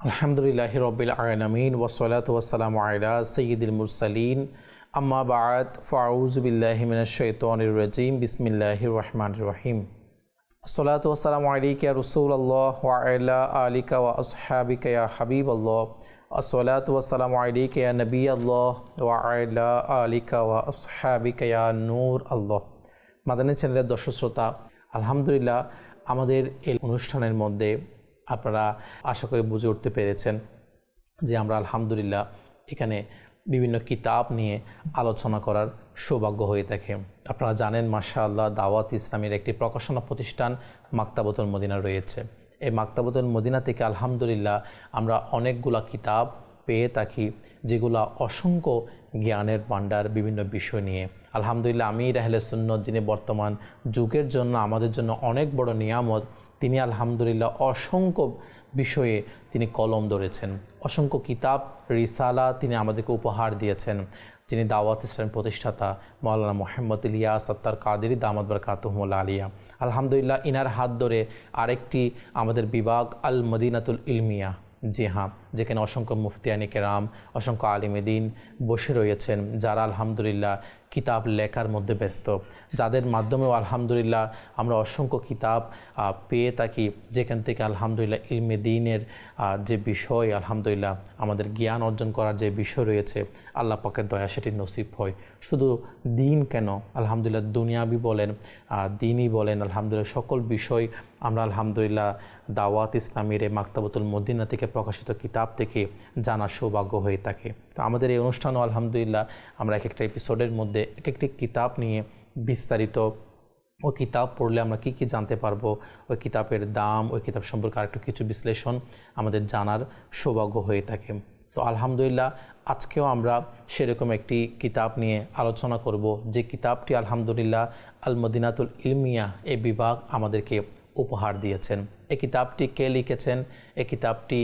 আলহামদুলিল্লাহ রবিল আলমিন ওসলাত ওসালাম আয়লা সঈদুল মুরসালিন আম্মা বাদ ফাউজবিল্লাহমিনশৈতনির রাজিম বিসমিল্লাহ রহমান রহিম সলাত ওসালাম আলিকা রসুল আল্লাহ ওয়াইলা আলিকা ওয়া আসহাবিকা ইয়া হাবিব আল্লাহ আসলাত ওসালাম আলিকা ইয়া নবী আল্লাহ ওয়াইলা আলিকা ওয়া আসহাবিকা ইয়া নূর আল্লাহ মাদানী চ্যানেলের দর্শক শ্রোতা আলহামদুলিল্লাহ আমাদের এই অনুষ্ঠানের মধ্যে আপনারা আশা করি বুঝে উঠতে পেরেছেন যে আমরা আলহামদুলিল্লাহ এখানে বিভিন্ন কিতাব নিয়ে আলোচনা করার সৌভাগ্য হয়ে থাকে। আপনারা জানেন মাশা আল্লাহ দাওয়াত ইসলামের একটি প্রকাশনা প্রতিষ্ঠান মাক্তাবতুল মদিনা রয়েছে। এই মাক্তাবতুল মদিনা থেকে আলহামদুলিল্লাহ আমরা অনেকগুলা কিতাব পেয়ে থাকি, যেগুলা অসংখ্য জ্ঞানের ভাণ্ডার বিভিন্ন বিষয় নিয়ে। আলহামদুলিল্লাহ আমি রাহলে সুন্নত যিনি বর্তমান যুগের জন্য আমাদের জন্য অনেক বড় নিয়ামত তিনি আলহামদুলিল্লাহ অসংখ্য বিষয়ে তিনি কলম ধরেছেন। অসংখ্য কিতাব, রিসালা তিনি আমাদেরকে উপহার দিয়েছেন। যিনি দাওয়াত ইসলাম প্রতিষ্ঠাতা মৌলানা মোহাম্মদ ইলিয়া সত্তার কাদেরি দামাদ কাতুমুল আলিয়া। আলহামদুলিল্লাহ, ইনার হাত ধরে আরেকটি আমাদের বিভাগ আল মদিনাতুল ইলমিয়া। জি হ্যাঁ যেখানে অসংখ্য মুফতিয়ানি কেরাম, অসংখ্য আলিমেদিন বসে রয়েছেন, যারা আলহামদুলিল্লাহ কিতাব লেখার মধ্যে ব্যস্ত। যাদের মাধ্যমেও আলহামদুলিল্লাহ আমরা অসংখ্য কিতাব পেয়ে থাকি, যেখান থেকে আলহামদুলিল্লাহ ইলমে দিনের যে বিষয়, আলহামদুলিল্লাহ আমাদের জ্ঞান অর্জন করার যে বিষয় রয়েছে, আল্লাহ পাকের দয়া সেটি নসিব হয়। শুধু দিন কেন? আলহামদুলিল্লাহ দুনিয়াবি বলেন দিনই বলেন, আলহামদুলিল্লাহ সকল বিষয় আমরা আলহামদুলিল্লাহ দাওয়াত ইসলামের এই মাক্তাবতুল মদিনা থেকে প্রকাশিত কিতাব থেকে জানার সৌভাগ্য হয়ে থাকে। তো আমাদের এই অনুষ্ঠানও আলহামদুলিল্লাহ আমরা এক একটা এপিসোডের মধ্যে এক একটি কিতাব নিয়ে বিস্তারিত, ওই কিতাব পড়লে আমরা কি কি জানতে পারব, ওই কিতাবের দাম, ওই কিতাব সম্পর্কে আরেকটু কিছু বিশ্লেষণ আমাদের জানার সৌভাগ্য হয়ে থাকে। তো আলহামদুলিল্লাহ আজকেও আমরা সেরকম একটি কিতাব নিয়ে আলোচনা করব। যে কিতাবটি আলহামদুলিল্লাহ আল মদিনাতুল ইলমিয়া এ বিভাগ আমাদেরকে উপহার দিয়েছেন। এই কিতাবটি কে লিখেছেন? এই কিতাবটি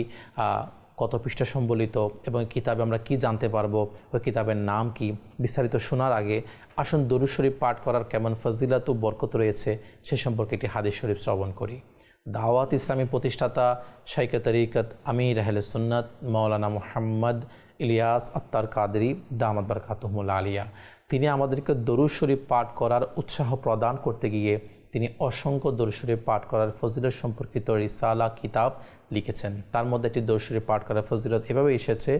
কত পৃষ্ঠা সম্বলিত এবং কিতাবে আমরা কি জানতে পারব? ওই কিতাবের নাম কি? বিস্তারিত শোনার আগে আসুন দরু শরীফ পাঠ করার কেমন ফজিলাত বরকত রয়েছে সে সম্পর্কে একটি হাদিস শরীফ শ্রবণ করি। দাওয়াত ইসলামী প্রতিষ্ঠাতা শাইকে তরিকত আমির আহলে সুন্নত মৌলানা মোহাম্মদ ইলিয়াস আত্তার কাদরি দামাদ বারকাতহমুল আলিয়া। তিনি আমাদেরকে দরু শরীফ পাঠ করার উৎসাহ প্রদান করতে গিয়ে তিনি অসংখ্য দর্শরী পাঠ করার ফজিলত সম্পর্কিত রিসালা কিতাব লিখেছেন। তার মধ্যে একটি দর্শরী পাঠ করার ফজিলত এভাবে এসেছে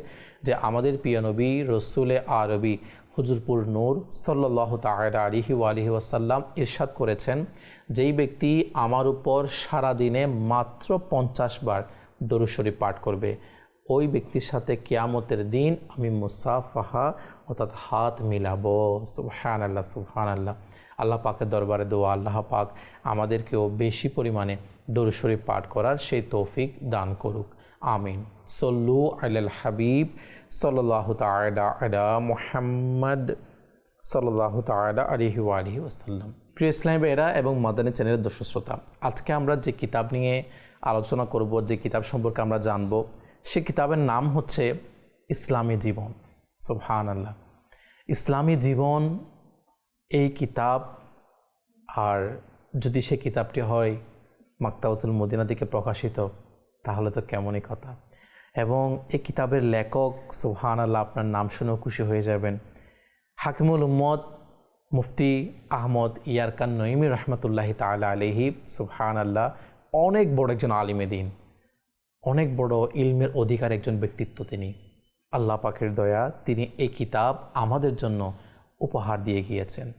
যে, আমাদের প্রিয় নবী রসুলে আরবি হুজুরপুর নূর সাল্লাহ তায়রা আলিহি আলিহি ওয়াসাল্লাম ইরশাদ করেছেন, যেই ব্যক্তি আমার উপর সারাদিনে মাত্র পঞ্চাশ বার দরুশরী পাঠ করবে, ওই ব্যক্তির সাথে কেয়ামতের দিন আমি মুসাফাহা অর্থাৎ হাত মিলাবো। সুবহান আল্লাহ সুবহান আল্লাহ আল্লাহ পাকের দরবারে দোয়া, আল্লাহ পাক আমাদেরকেও বেশি পরিমাণে দরুশরী পাঠ করার সেই তৌফিক দান করুক। আমিন। সল্লু আল হাবিব সাল্লাহ তালা মোহাম্মদ সাল্লাহ তালা আলহি আলহি ওসাল্লাম প্রিয় ইসলাম এরা এবং মাদানী চ্যানেলের দর্শক শ্রোতা, আজকে আমরা যে কিতাব নিয়ে আলোচনা করব, যে কিতাব সম্পর্কে আমরা জানব, সে কিতাবের নাম হচ্ছে ইসলামী জীবন। সোহান আল্লাহ ইসলামী জীবন এই কিতাব আর যদি সে কিতাবটি হয় মাক্তাবতুল মদিনা থেকে প্রকাশিত, তাহলে তো কেমনই কথা। এবং এই কিতাবের লেখক সোহান আল্লাহ আপনার নাম শুনেও খুশি হয়ে যাবেন। হাকিমুল উম্মদ মুফতি আহমদ ইয়ারকান নঈমি রহমতুল্লাহি তালা আলহি সুহান আল্লাহ অনেক বড় একজন আলিমে দিন। অনেক বড় ইলমের অধিকার একজন ব্যক্তিত্ব তিনি। আল্লাহ পাকের দয়া, তিনি এই কিতাব আমাদের জন্য উপহার দিয়ে গিয়েছেন।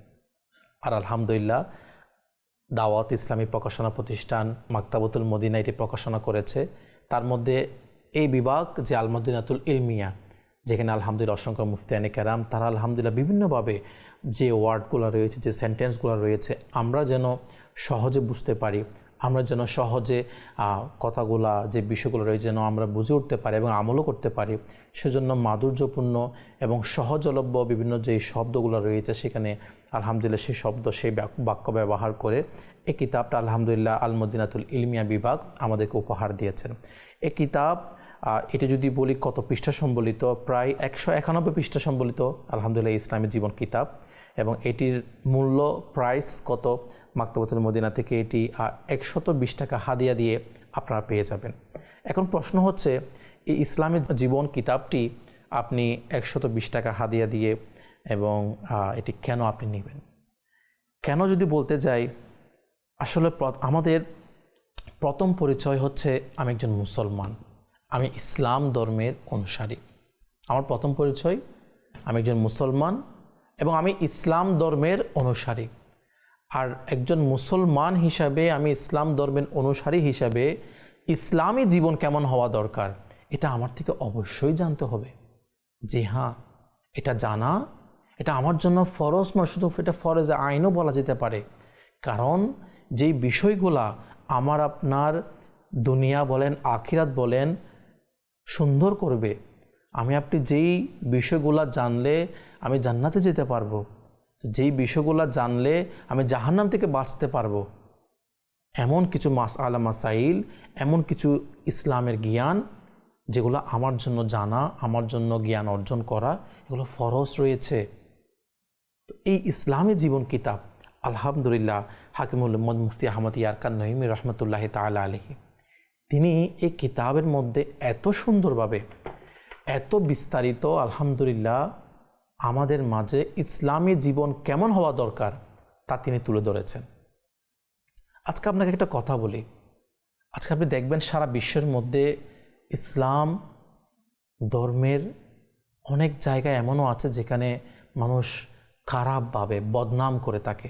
আর আলহামদুলিল্লাহ, দাওয়াত ইসলামী প্রকাশনা প্রতিষ্ঠান মাক্তাবতুল মদিনা এটি প্রকাশনা করেছে। তার মধ্যে এই বিভাগ যে আলমদিনাতুল ইলমিয়া, যেখানে আলহামদুলিল্লাহ অসংখ্য মুফতিয়ানি কেরাম, তারা আলহামদুলিল্লাহ বিভিন্নভাবে যে ওয়ার্ডগুলো রয়েছে, যে সেন্টেন্সগুলো রয়েছে, আমরা যেন সহজে বুঝতে পারি। আমরা যেন সহজে কথাগুলা, যে বিষয়গুলো রয়েছে যেন আমরা বুঝে উঠতে পারি এবং আমলও করতে পারি। সেজন্য মাধুর্যপূর্ণ এবং সহজলভ্য বিভিন্ন যে শব্দগুলো রয়েছে সেখানে আলহামদুলিল্লাহ সেই শব্দ, সেই বাক্য ব্যবহার করে এই কিতাবটা আলহামদুলিল্লাহ আলমদিনাতুল ইলমিয়া বিভাগ আমাদেরকে উপহার দিয়েছেন। এই কিতাব এটা যদি বলি কত পৃষ্ঠা সম্বলিত? প্রায় একশো একানব্বই পৃষ্ঠা সম্বলিত আলহামদুলিল্লাহ ইসলামী জীবন কিতাব। এবং এটির মূল্য প্রাইস কত? মাক্তবতুল মদিনা থেকে এটি একশত বিশ টাকা হাদিয়া দিয়ে আপনারা পেয়ে যাবেন। এখন প্রশ্ন হচ্ছে, এই ইসলামের জীবন কিতাবটি আপনি একশত বিশ টাকা হাদিয়া দিয়ে এবং এটি কেন আপনি নেবেন? কেন যদি বলতে যাই, আসলে আমাদের প্রথম পরিচয় হচ্ছে আমি একজন মুসলমান। আমি ইসলাম ধর্মের অনুসারী। আমার প্রথম পরিচয়, আমি একজন মুসলমান এবং আমি ইসলাম ধর্মের অনুসারী। আর একজন মুসলমান হিসাবে আমি ইসলাম ধর্মের অনুসারী হিসাবে ইসলামী জীবন কেমন হওয়া দরকার, এটা আমার থেকে অবশ্যই জানতে হবে। জি হ্যাঁ এটা জানা, এটা আমার জন্য ফরজ নয়, শুধু এটা ফরজ আইনও বলা যেতে পারে। কারণ যেই বিষয়গুলা আমার আপনার দুনিয়া বলেন, আখিরাত বলেন, সুন্দর করবে। আমি আপনি যেই বিষয়গুলা জানলে আমি জান্নাতে যেতে পারব। যেই বিষয়গুলা জানলে আমি জাহান্নাম থেকে বাঁচতে পারব। এমন কিছু মাস আলা মাসাইল, এমন কিছু ইসলামের জ্ঞান যেগুলো আমার জন্য জানা, আমার জন্য জ্ঞান অর্জন করা, এগুলো ফরজ রয়েছে। তো এই ইসলামী জীবন কিতাব, আলহামদুলিল্লাহ, হাকিমুল মুফতি আহমদ ইয়ারকান নহিম রহমতুল্লাহ তালা আলহি তিনি এই কিতাবের মধ্যে এত সুন্দরভাবে, এত বিস্তারিত, আলহামদুলিল্লাহ আমাদের মাঝে ইসলামী জীবন কেমন হওয়া দরকার তা তিনি তুলে ধরেছেন। আজকে আপনাকে একটা কথা বলি। আজকে আপনি দেখবেন সারা বিশ্বের মধ্যে ইসলাম ধর্মের অনেক জায়গায় এমনও আছে যেখানে মানুষ খারাপভাবে বদনাম করে থাকে।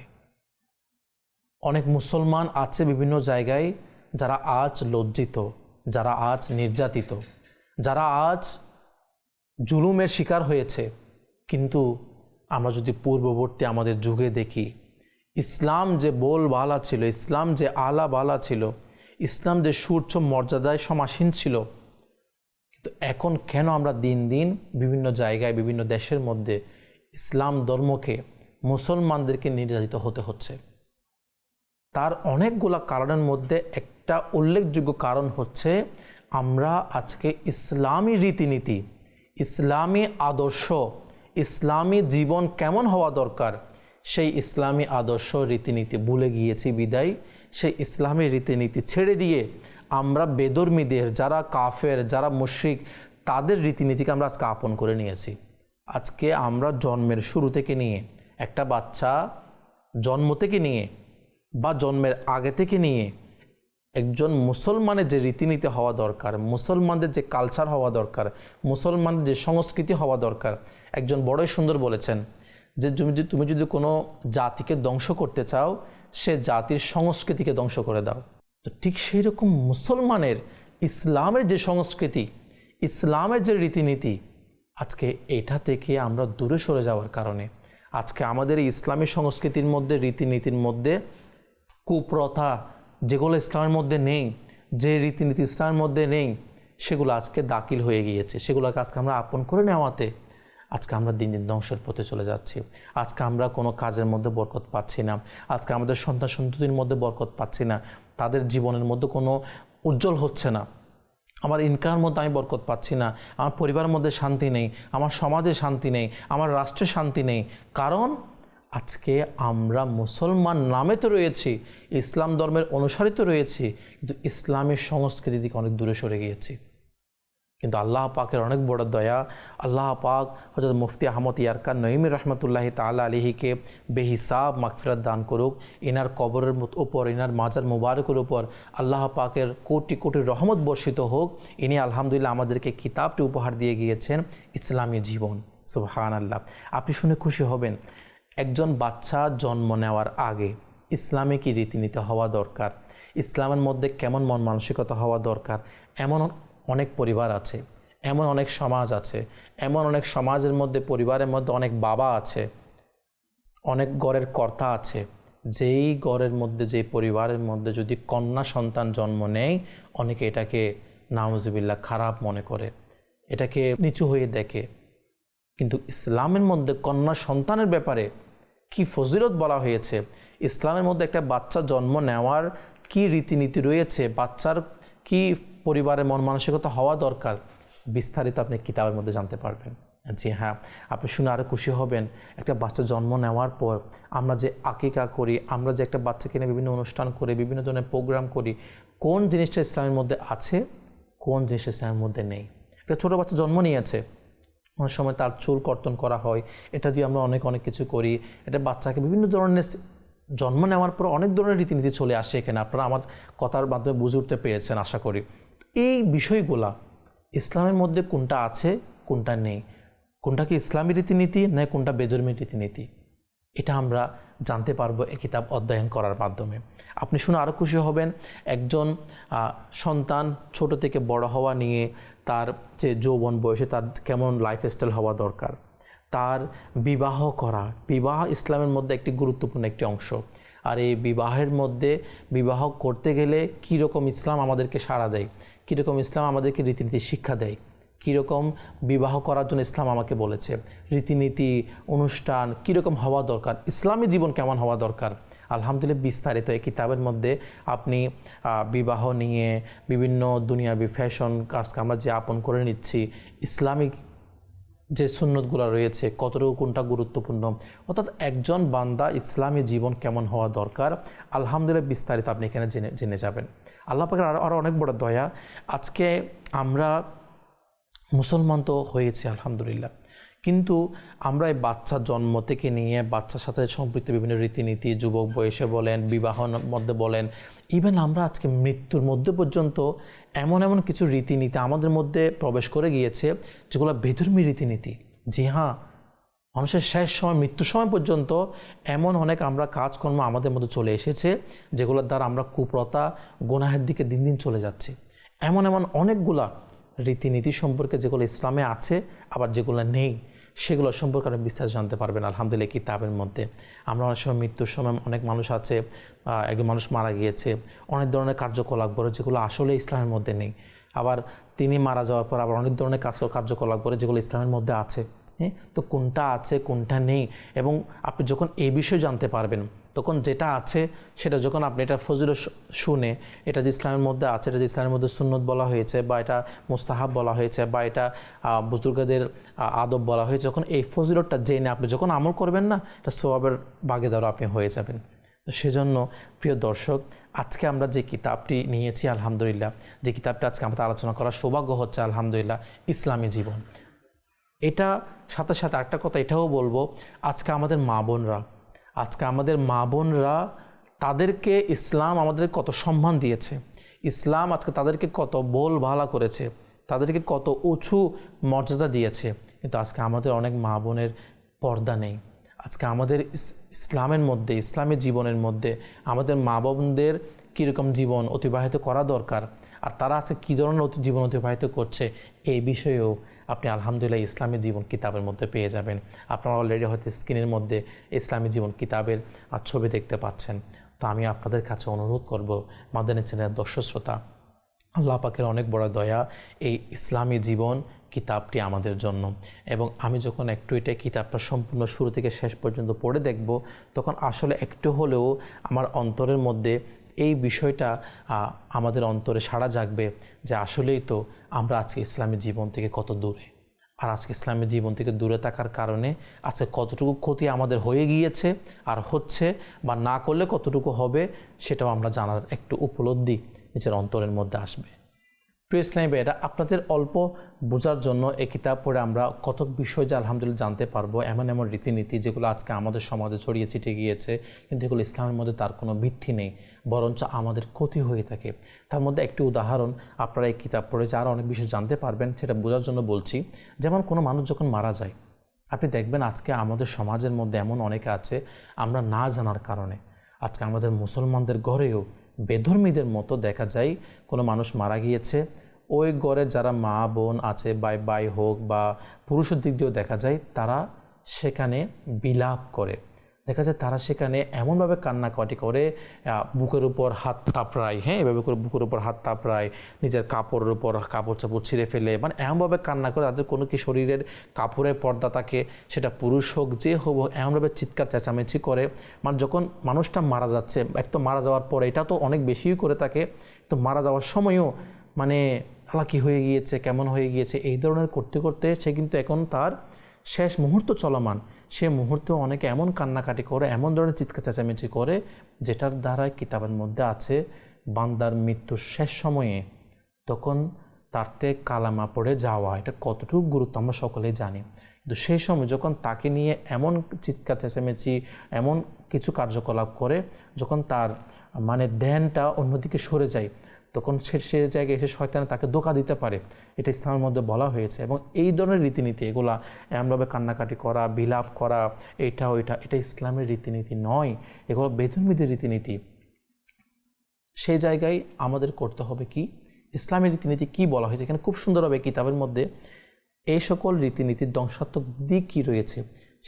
অনেক মুসলমান আছে বিভিন্ন জায়গায় যারা আজ লজ্জিত, যারা আজ নির্যাতিত, যারা আজ জুলুমের শিকার হয়েছে। কিন্তু আমরা যদি পূর্ববর্তী আমাদের যুগে দেখি, ইসলাম যে বোল বালা ছিল, ইসলাম যে আলা বালা ছিল, ইসলাম যে সূর্য মর্যাদায় সমাসীন ছিল, কিন্তু এখন কেন আমরা দিন দিন বিভিন্ন জায়গায়, বিভিন্ন দেশের মধ্যে ইসলাম ধর্মকে মুসলমানদেরকে নির্যাতিত হতে হচ্ছে? তার অনেকগুলা কারণের মধ্যে একটা উল্লেখযোগ্য কারণ হচ্ছে, আমরা আজকে ইসলামী রীতিনীতি, ইসলামী আদর্শ ইসলামী জীবন কেমন হওয়া দরকার? সেই ইসলামী আদর্শ রীতিনীতি ভুলে গিয়েছি বিদায়। সেই ইসলামী রীতিনীতি ছেড়ে দিয়ে আমরা বেদর্মীদের, যারা কাফের, যারা মুশরিক, তাদের রীতিনীতিকে আমরা আজকে আপন করে নিয়েছি। আজকে আমরা জন্মের শুরু থেকে নিয়ে, একটা বাচ্চা জন্ম থেকে নিয়ে বা জন্মের আগে থেকে নিয়ে একজন মুসলমানের যে রীতিনীতি হওয়া দরকার, মুসলমানদের যে কালচার হওয়া দরকার, মুসলমানদের যে সংস্কৃতি হওয়া দরকার, একজন বড়ই সুন্দর বলেছেন যে তুমি যদি তুমি যদি কোনো জাতিকে ধ্বংস করতে চাও, সে জাতির সংস্কৃতিকে ধ্বংস করে দাও। তো ঠিক সেই রকম মুসলমানের ইসলামের যে সংস্কৃতি, ইসলামের যে রীতিনীতি, আজকে এটা থেকে আমরা দূরে সরে যাওয়ার কারণে, আজকে আমাদের ইসলামী সংস্কৃতির মধ্যে, রীতিনীতির মধ্যে কুপ্রথা যেগুলো ইসলামের মধ্যে নেই, যে রীতিনীতি ইসলামের মধ্যে নেই, সেগুলো আজকে দাখিল হয়ে গিয়েছে। সেগুলোকে আজকে আমরা আপন করে নেওয়াতে আজকে আমরা দিন দিন ধ্বংসের পথে চলে যাচ্ছি। আজকে আমরা কোনো কাজের মধ্যে বরকত পাচ্ছি না। আজকে আমাদের সন্তান সন্ততির মধ্যে বরকত পাচ্ছি না। তাদের জীবনের মধ্যে কোনো উজ্জ্বল হচ্ছে না। আমার ইনকামের মধ্যে আমি বরকত পাচ্ছি না। আমার পরিবারের মধ্যে শান্তি নেই। আমার সমাজে শান্তি নেই। আমার রাষ্ট্রে শান্তি নেই। কারণ আজকে আমরা মুসলমান নামে তো রয়েছি, ইসলাম ধর্মের অনুসারে তো রয়েছি, কিন্তু ইসলামের সংস্কৃতি দিকে অনেক দূরে সরে গিয়েছি। কিন্তু আল্লাহ পাকের অনেক বড় দয়া, আল্লাহ পাক হজরত মুফতি আহমদ ইয়ারকান নঈমির রহমতুল্লাহ তালা আলিহিকে বেহিসাব মাগফিরাত দান করুক। ইনার কবরের উপর, ইনার মাজার মুবারকের উপর আল্লাহ পাকের কোটি কোটি রহমত বর্ষিত হোক। ইনি আলহামদুলিল্লাহ আমাদেরকে কিতাবটি উপহার দিয়ে গিয়েছেন ইসলামী জীবন। সুবহান আল্লাহ আপনি শুনে খুশি হবেন। একজন বাচ্চা জন্ম নেওয়ার আগে ইসলামে কি রীতিনীতি হওয়া দরকার। ইসলামের মধ্যে কেমন মন মানসিকতা হওয়া দরকার, এমন অনেক পরিবার আছে, এমন অনেক সমাজ আছে, এমন অনেক সমাজের মধ্যে, পরিবারের মধ্যে অনেক বাবা আছে, অনেক গড়ের কর্তা আছে। যেই গড়ের মধ্যে, যেই পরিবারের মধ্যে যদি কন্যা সন্তান জন্ম নেয়, অনেকে এটাকে নাউজবিল্লা খারাপ মনে করে, এটাকে নিচু হয়ে দেখে। কিন্তু ইসলামের মধ্যে কন্যা সন্তানের ব্যাপারে কি ফজিলত বলা হয়েছে? ইসলামের মধ্যে একটা বাচ্চা জন্ম নেওয়ার কি রীতিনীতি রয়েছে? বাচ্চার কি পরিবারের মন মানসিকতা হওয়া দরকার? বিস্তারিত আপনি কিতাবের মধ্যে জানতে পারবেন। জি হ্যাঁ আপনি শুনে আরও খুশি হবেন। একটা বাচ্চা জন্ম নেওয়ার পর আমরা যে আকিকা করি, আমরা যে একটা বাচ্চাকে নিয়ে বিভিন্ন অনুষ্ঠান করি, বিভিন্ন ধরনের প্রোগ্রাম করি, কোন জিনিসটা ইসলামের মধ্যে আছে, কোন জিনিসটা ইসলামের মধ্যে নেই? একটা ছোটো বাচ্চা জন্ম নিয়েছে অনেক সময় তার চুল কর্তন করা হয়। এটা দিয়ে আমরা অনেক অনেক কিছু করি। এটা বাচ্চাকে বিভিন্ন ধরনের জন্ম নেওয়ার পর অনেক ধরনের রীতিনীতি চলে আসে এখানে। আপনারা আমার কথার মাধ্যমে বুঝে উঠতে পেরেছেন, আশা করি। এই বিষয়গুলা ইসলামের মধ্যে কোনটা আছে, কোনটা নেই? কোনটা কি ইসলামী রীতিনীতি না কোনটা বেদর্মী রীতিনীতি? এটা আমরা জানতে পারব এ কিতাব অধ্যয়ন করার মাধ্যমে। আপনি শুনে আরও খুশি হবেন, একজন সন্তান ছোট থেকে বড় হওয়া নিয়ে তার যে যৌবন বয়সে তার কেমন লাইফস্টাইল হওয়া দরকার, তার বিবাহ করা, বিবাহ ইসলামের মধ্যে একটি গুরুত্বপূর্ণ একটি অংশ। আর এই বিবাহের মধ্যে বিবাহ করতে গেলে কীরকম ইসলাম আমাদেরকে সাড়া দেয়, কীরকম ইসলাম আমাদেরকে রীতিনীতি শিক্ষা দেয় কীরকম বিবাহ করার জন্য ইসলাম আমাকে বলেছে? রীতিনীতি, অনুষ্ঠান কীরকম হওয়া দরকার? ইসলামী জীবন কেমন হওয়া দরকার? আলহামদুলিল্লাহ বিস্তারিত এই কিতাবের মধ্যে আপনি বিবাহ নিয়ে বিভিন্ন দুনিয়াবি ফ্যাশন কাজকে আমরা যে আপন করে নিচ্ছি, ইসলামিক যে সুন্নতগুলো রয়েছে, কতটুকু কোনটা গুরুত্বপূর্ণ? অর্থাৎ একজন বান্দা ইসলামী জীবন কেমন হওয়া দরকার? আলহামদুলিল্লাহ বিস্তারিত আপনি এখানে জেনে জেনে যাবেন। আল্লাহ পাকের আরও আরও অনেক বড় দয়া। আজকে আমরা মুসলমান তো হয়েছে, আলহামদুলিল্লাহ। কিন্তু আমরা এই বাচ্চা জন্ম থেকে নিয়ে, বাচ্চার সাথে সম্পৃক্ত বিভিন্ন রীতিনীতি, যুবক বয়সে বলেন, বিবাহ মধ্যে বলেন ইভেন আমরা আজকে মৃত্যুর মধ্যে পর্যন্ত এমন এমন কিছু রীতিনীতি আমাদের মধ্যে প্রবেশ করে গিয়েছে, যেগুলো বেধর্মী রীতিনীতি। জি হ্যাঁ মানুষের শেষ সময়, মৃত্যুর সময় পর্যন্ত এমন অনেক আমরা কাজকর্ম আমাদের মধ্যে চলে এসেছে, যেগুলোর দ্বারা আমরা কুপ্রতা গোনাহের দিকে দিন দিন চলে যাচ্ছি। এমন এমন অনেকগুলা রীতিনীতি সম্পর্কে যেগুলো ইসলামে আছে, আবার যেগুলো নেই, সেগুলো সম্পর্কে আপনি বিস্তারিত জানতে পারবেন। আলহামদুলিল্লাহ কিতাবের মধ্যে আমরা অনেক সময় মৃত্যুর সময় অনেক মানুষ আছে একজন মানুষ মারা গিয়েছে, অনেক ধরনের কার্যকলাপ করে যেগুলো আসলে ইসলামের মধ্যে নেই। আবার তিনি মারা যাওয়ার পর আবার অনেক ধরনের কাজ, কার্যকলাপ করে যেগুলো ইসলামের মধ্যে আছে। হ্যাঁ তো কোনটা আছে, কোনটা নেই? এবং আপনি যখন এই বিষয়ে জানতে পারবেন তখন যেটা আছে, সেটা যখন আপনি এটা ফজিল শুনে, এটা যে ইসলামের মধ্যে আছে, এটা যে ইসলামের মধ্যে সুন্নত বলা হয়েছে, বা এটা মুস্তাহাব বলা হয়েছে, বা এটা বুজুর্গদের আদব বলা হয়েছে, যখন এই ফজিলতটা জেনে আপনি যখন আমল করবেন না, এটা সোয়াবের বাগেদারও আপনি হয়ে যাবেন। সেজন্য, প্রিয় দর্শক, আজকে আমরা যে কিতাবটি নিয়েছি, আলহামদুলিল্লাহ, যে কিতাবটা আজকে আমাদের আলোচনা করার সৌভাগ্য হচ্ছে, আলহামদুলিল্লাহ, ইসলামী জীবন। এটা সাথে সাথে একটা কথা, এটাও বলব, আজকে আমাদের মা বোনরা আজকে আমাদের মা বোনরা তাদেরকে ইসলাম আমাদের কত সম্মান দিয়েছে। ইসলাম আজকে তাদেরকে কত বল ভালা করেছে, তাদেরকে কত উঁচু মর্যাদা দিয়েছে। কিন্তু আজকে আমাদের অনেক মা বোনের পর্দা নেই। আজকে আমাদের ইসলামের মধ্যে, ইসলামী জীবনের মধ্যে আমাদের মা বোনদের কীরকম জীবন অতিবাহিত করা দরকার, আর তারা আজকে কী ধরনের জীবন অতিবাহিত করছে এই বিষয়েও আপনি আলহামদুলিল্লাহ ইসলামী জীবন কিতাবের মধ্যে পেয়ে যাবেন। আপনারা অলরেডি হয়তো স্ক্রিনের মধ্যে ইসলামী জীবন কিতাবের ছবি দেখতে পাচ্ছেন। তো আমি আপনাদের কাছে অনুরোধ করব, মাদানী চ্যানেলের দর্শক শ্রোতা, আল্লাহ পাকের অনেক বড় দয়া এই ইসলামী জীবন কিতাবটি আমাদের জন্য। এবং আমি যখন একটু এটা কিতাবটা সম্পূর্ণ শুরু থেকে শেষ পর্যন্ত পড়ে দেখব, তখন আসলে একটু হলেও আমার অন্তরের মধ্যে এই বিষয়টা আমাদের অন্তরে সাড়া জাগবে যে আসলেই তো আমরা আজকে ইসলামী জীবন থেকে কত দূরে। আর আজকে ইসলামের জীবন থেকে দূরে থাকার কারণে আজকে কতটুকু ক্ষতি আমাদের হয়ে গিয়েছে আর হচ্ছে বা না করলে কতটুকু হবে সেটাও আমরা জানার একটু উপলব্ধি নিজের অন্তরের মধ্যে আসবে। প্রিয় ইসলামী এটা আপনাদের অল্প বোঝার জন্য এই কিতাব পড়ে আমরা কতক বিষয় যে আলহামদুলিল্লাহ জানতে পারব, এমন এমন রীতিনীতি যেগুলো আজকে আমাদের সমাজে ছড়িয়ে ছিটে গিয়েছে, কিন্তু এগুলো ইসলামের মধ্যে তার কোনো ভিত্তি নেই, বরঞ্চ আমাদের ক্ষতি হয়ে থাকে। তার মধ্যে একটি উদাহরণ আপনারা এই কিতাব পড়ে যে আরও অনেক বিষয় জানতে পারবেন, সেটা বোঝার জন্য বলছি, যেমন কোনো মানুষ যখন মারা যায়, আপনি দেখবেন আজকে আমাদের সমাজের মধ্যে এমন অনেকে আছে, আমরা না জানার কারণে। আজকে আমাদের মুসলমানদের ঘরেও বেধর্মীদের মতো দেখা যায়, কোনো মানুষ মারা গিয়েছে। ওই গড়ে যারা মা, বোন আছে, বাই বাই হোক বা পুরুষের দিক দিয়েও দেখা যায়, তারা সেখানে বিলাপ করে। দেখা যায় তারা সেখানে এমনভাবে কান্নাকাটি করে বুকের উপর হাত তাপড়ায় হ্যাঁ এভাবে করে বুকের উপর হাত তাপড়ায় নিজের কাপড়ের উপর কাপড় চাপড় ছিঁড়ে ফেলে মানে এমনভাবে কান্না করে তাদের কোনো কি শরীরের কাপড়ের পর্দা থাকে, সেটা পুরুষ হোক, যে হোক এমনভাবে চিৎকার, চেঁচামেচি করে। মানে যখন মানুষটা মারা যাচ্ছে, এক তো মারা যাওয়ার পর এটা তো অনেক বেশিই করে থাকে, তো মারা যাওয়ার সময়ও মানে আলা কী হয়ে গিয়েছে, কেমন হয়ে গিয়েছে, এই ধরনের করতে করতে সে কিন্তু এখন তার শেষ মুহূর্ত চলমান। সে মুহূর্তে অনেকে এমন কান্নাকাটি করে, এমন ধরনের চিৎকার চেঁচামেচি করে, যেটার দ্বারা কিতাবের মধ্যে আছে, বান্দার মৃত্যুর শেষ সময়ে তখন তারতে কালামা পড়ে যাওয়া। এটা কতটুকু গুরুত্ব আমরা সকলেই জানি। কিন্তু সেই সময় যখন তাকে নিয়ে এমন চিৎকার চেঁচামেচি, এমন কিছু কার্যকলাপ করে, যখন তার মানে ধ্যানটা অন্যদিকে সরে যায় তখন সে সে জায়গায় এসে শয়তানে তাকে ধোকা দিতে পারে। এটা ইসলামের মধ্যে বলা হয়েছে এবং এই ধরনের রীতিনীতি, এগুলা এমনভাবে কান্নাকাটি করা, বিলাপ করা এটা ওইটা এটা ইসলামের রীতিনীতি নয়। এগুলো বেতনবিধির রীতিনীতি। সেই জায়গায় আমাদের করতে হবে কি? ইসলামের রীতিনীতি কি বলা হয়েছে? এখানে খুব সুন্দরভাবে কিতাবের মধ্যে এই সকল রীতিনীতির ধ্বংসাত্মক দিক কী রয়েছে।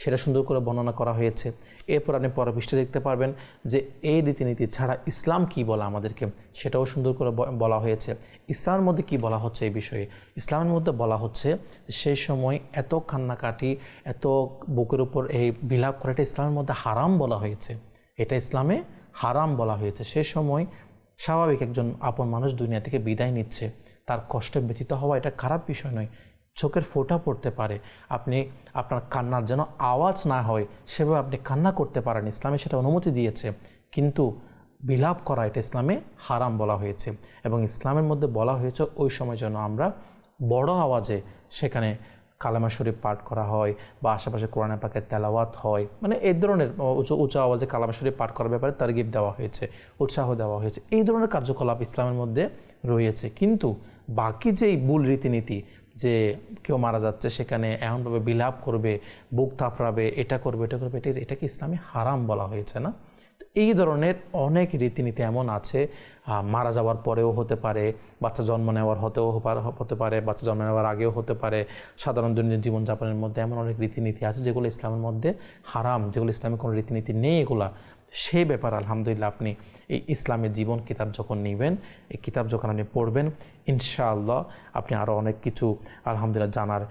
সেটা সুন্দর করে বর্ণনা করা হয়েছে। এরপর আপনি পরপৃষ্ঠে দেখতে পারবেন যে এই রীতিনীতি ছাড়া ইসলাম কি বলা আমাদেরকে, সেটাও সুন্দর করে বলা হয়েছে। ইসলামের মধ্যে কি বলা হচ্ছে এই বিষয়ে? ইসলামের মধ্যে বলা হচ্ছে সেই সময় এত কান্নাকাটি, এত বুকের উপর এই বিলাপ করা, এটা ইসলামের মধ্যে হারাম বলা হয়েছে। এটা ইসলামে হারাম বলা হয়েছে। সেই সময় স্বাভাবিক একজন আপন মানুষ দুনিয়া থেকে বিদায় নিচ্ছে। তার কষ্টে ব্যতীত হওয়া এটা খারাপ বিষয় নয়। চোখের ফোঁটা পড়তে পারে। আপনি আপনার কান্নার যেন আওয়াজ না হয়, সেভাবে আপনি কান্না করতে পারেন। ইসলামে সেটা অনুমতি দিয়েছে। কিন্তু বিলাপ করা এটা ইসলামে হারাম বলা হয়েছে। এবং ইসলামের মধ্যে বলা হয়েছে, ওই সময় যেন আমরা বড় আওয়াজে সেখানে কালামা শরীফ পাঠ করা হয় বা আশেপাশে কোরআনে পাকের তেলাওয়াত হয়। মানে এই ধরনের উঁচু উঁচু আওয়াজে কালামা শরীফ পাঠ করার ব্যাপারে তারগিব দেওয়া হয়েছে, উৎসাহ দেওয়া হয়েছে। এই ধরনের কার্যকলাপ ইসলামের মধ্যে রয়েছে। কিন্তু বাকি যেই ভুল রীতিনীতি যে কেউ মারা যাচ্ছে, সেখানে এমনভাবে বিলাপ করবে, বুক থাপড়াবে, এটা করবে এটা করবে, এটা এটাকে ইসলামে হারাম বলা হয়েছে না? এই ধরনের অনেক রীতিনীতি এমন আছে মারা যাওয়ার পরেও হতে পারে, বাচ্চা জন্ম নেওয়ার হতেও হতে পারে, বাচ্চা জন্ম নেওয়ার আগেও হতে পারে, সাধারণ দৈনন্দিন জীবনযাপনের মধ্যে এমন অনেক রীতিনীতি আছে যেগুলো ইসলামের মধ্যে হারাম, যেগুলো ইসলামের কোনো রীতিনীতি নেই এগুলা। সেই ব্যাপার আলহামদুলিল্লাহ আপনি এই ইসলামের জীবন কিতাব যখন নেবেন, এই কিতাব যখন আপনি পড়বেন, ইনশাআল্লাহ আপনি আরও অনেক কিছু আলহামদুলিল্লাহ জানার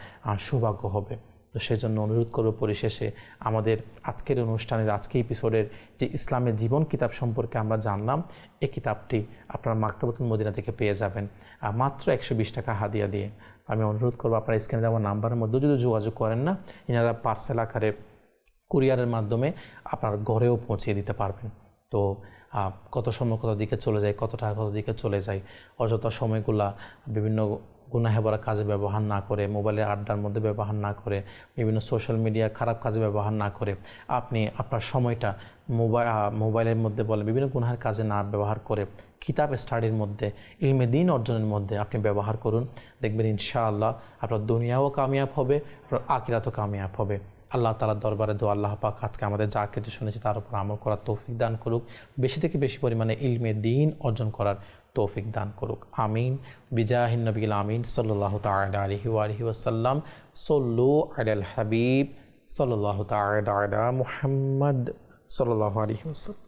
সৌভাগ্য হবে। তো সেজন্য অনুরোধ করব পরিশেষে আমাদের আজকের অনুষ্ঠানের, আজকে এপিসোডের যে ইসলামের জীবন কিতাব সম্পর্কে আমরা জানলাম, এই কিতাবটি আপনার মাক্তাবতুল মদিনা থেকে পেয়ে যাবেন। মাত্র একশো বিশ টাকা হাদিয়া দিয়ে। আমি অনুরোধ করব আপনার স্ক্রিনে দেওয়া নাম্বারের মধ্যে যদি যোগাযোগ করেন না এনারা পার্সেল আকারে কুরিয়ারের মাধ্যমে আপনার ঘরেও পৌঁছে দিতে পারবেন। তো কত সময় কত দিকে চলে যায়, কত টাকা কত দিকে চলে যায়, অযথা সময়গুলা বিভিন্ন গুনাহেবরা কাজে ব্যবহার না করে মোবাইলের আড্ডার মধ্যে ব্যবহার না করে, বিভিন্ন সোশ্যাল মিডিয়া খারাপ কাজে ব্যবহার না করে, আপনি আপনার সময়টা মোবাইল মোবাইলের মধ্যে বলে বিভিন্ন গুনাহের কাজে না ব্যবহার করে, কিতাব স্টাডির মধ্যে, ইলমে দিন অর্জনের মধ্যে আপনি ব্যবহার করুন। দেখবেন ইনশাআল্লাহ আপনার দুনিয়াও কামিয়াব হবে, আপনার আকিরাতও কামিয়াব হবে। আল্লাহ তালার দরবারে দো আল্লাহ পাক আজকে আমাদের যা কিছু শুনেছি তার উপর আমল করার তৌফিক দান করুক। বেশি থেকে বেশি পরিমাণে ইলমে দিন অর্জন করার তৌফিক দান করুক। আমিন। বিজাহিন নবীল আমিন সাল্লাহ তালা আলহি সল্লু আল হাবিব সাল্লাহ তাহমদ সাল্লাহ আলহি ওসাল্লাম